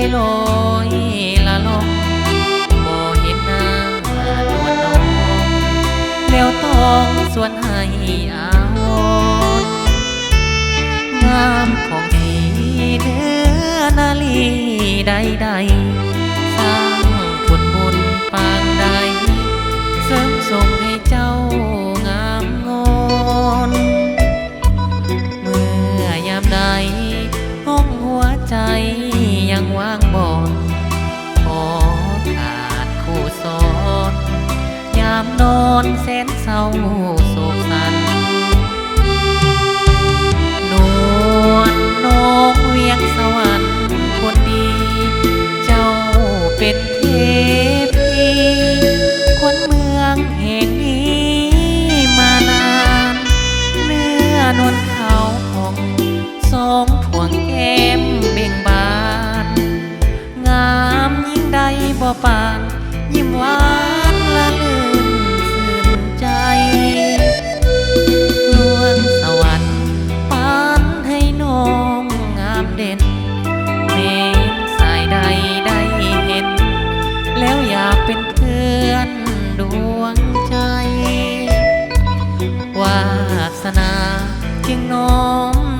ยลอยละลงบ่เห็นหน้านวลน้องแล้วต้องส่วนให้อาวรงามของสีเดือนาลีใดๆ นอนแสนเศร้าโศกสันนวลน้องเวียงสวรรค์คนดี เจ้าเป็นเทพีคนเมืองแห่งนี้มานาน เนื้อนวลขาวผ่องสองผวงแก้มเบ่งบาน งามยิ่งใดบ่ปาน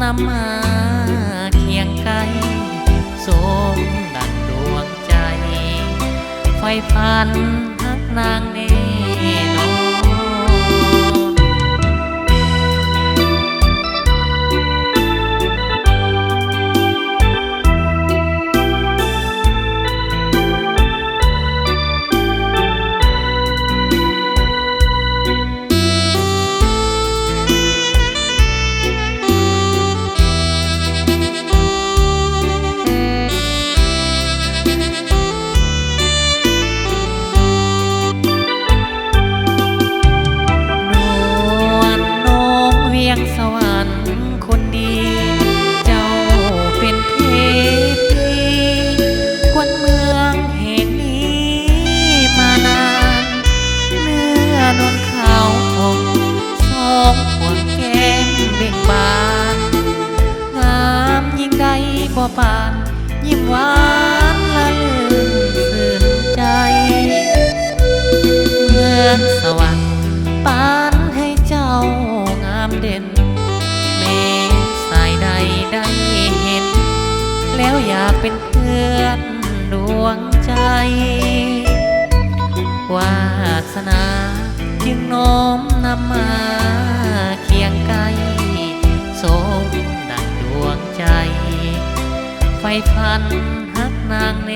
นำมาเคียงไกลสมดังดวงใจ ไฟฟันฮักนางเนน ปาน ยิ้มหวานละลื่นสื่นใจเมืองสวรรค์ปานให้เจ้างามเด่นเมฆสายใดได้เห็น แล้วอยากเป็นเพื่อนดวงใจ วาสนาจึงน้อมนำมา ไฟพันหักนางเน